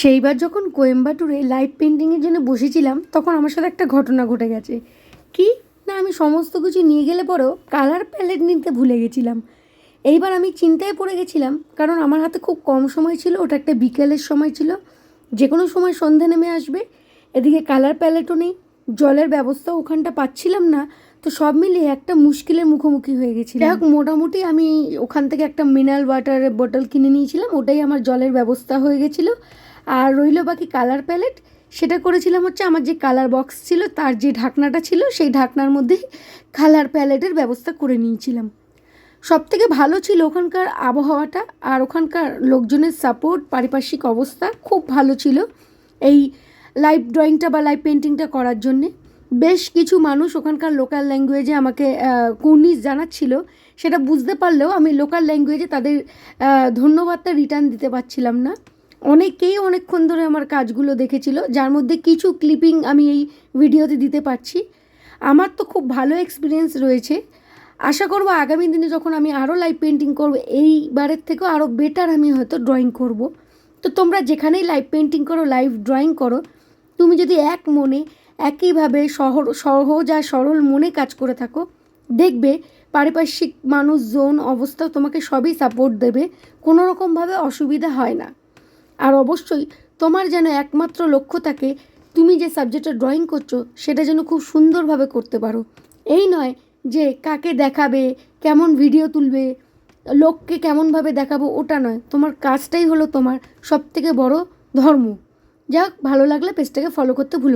সেইবার যখন কোয়েম্বাটুরে লাইভ পেন্টিংয়ের জন্য বসেছিলাম, তখন আমার সাথে একটা ঘটনা ঘটে গেছে। কি? না, আমি সমস্ত কিছু নিয়ে গেলে পরেও কালার প্যালেট নিতে ভুলে গেছিলাম। এইবার আমি চিন্তায় পড়ে গেছিলাম, কারণ আমার হাতে খুব কম সময় ছিল, ওটা একটা বিকেলের সময় ছিল। যে কোনো সময় সন্ধে নেমে আসবে, এদিকে কালার প্যালেটও নেই, জলের ব্যবস্থা ওখানটা পাচ্ছিলাম না, তো সব মিলিয়ে একটা মুশকিলের মুখোমুখি হয়ে গেছিল যাই হোক, মোটামুটি আমি ওখান থেকে একটা মিনারেল ওয়াটারের বোতল কিনে নিয়েছিলাম, ওটাই আমার জলের ব্যবস্থা হয়ে গেছিল। আর রইল বাকি কালার প্যালেট সেটা করেছিলাম হচ্ছে আমার যে কালার বক্স ছিল, তার যে ঢাকনাটা ছিল, সেই ঢাকনার মধ্যেই কালার প্যালেটের ব্যবস্থা করে নিয়েছিলাম। সব থেকে ভালো ছিল ওখানকার আবহাওয়াটা আর ওখানকার লোকজনের সাপোর্ট পারিপার্শ্বিক অবস্থা খুব ভালো ছিল এই লাইভ ড্রয়িংটা বা লাইভ পেন্টিংটা করার জন্যে। বেশ কিছু মানুষ ওখানকার লোকাল ল্যাঙ্গুয়েজে আমাকে কুর্নিশ জানাচ্ছিল। সেটা বুঝতে পারলেও আমি লোকাল ল্যাঙ্গুয়েজে তাদের ধন্যবাদটা রিটার্ন দিতে পারছিলাম না। অনেকেই অনেকক্ষণ ধরে আমার কাজগুলো দেখেছিল, যার মধ্যে কিছু ক্লিপিং আমি এই ভিডিওতে দিতে পারছি। আমার তো খুব ভালো এক্সপিরিয়েন্স রয়েছে। আশা করব আগামী দিনে যখন আমি আরও লাইভ পেন্টিং করব, এইবারের থেকেও আরও বেটার আমি হয়তো ড্রয়িং করব। তো তোমরা যেখানেই লাইভ পেন্টিং করো লাইভ ড্রয়িং করো, তুমি যদি এক মনে, একইভাবে সহর, সহজ আর সরল মনে কাজ করে থাকো, দেখবে পারিপার্শ্বিক মানুষজন, অবস্থা তোমাকে সবই সাপোর্ট দেবে। কোনো রকমভাবে অসুবিধা হয় না। আর অবশ্যই তোমার যেন একমাত্র লক্ষ্য থাকে, তুমি যে সাবজেক্টে ড্রয়িং করছ, সেটা যেন খুব সুন্দরভাবে করতে পারো এই নয় যে কাকে দেখাবে, কেমন ভিডিও তুলবে, লোককে কেমনভাবে দেখাবো, ওটা নয় তোমার কাজটাই হলো তোমার সবথেকে বড় ধর্ম যাক, ভালো লাগলে পেজটাকে ফলো করতে ভুলো।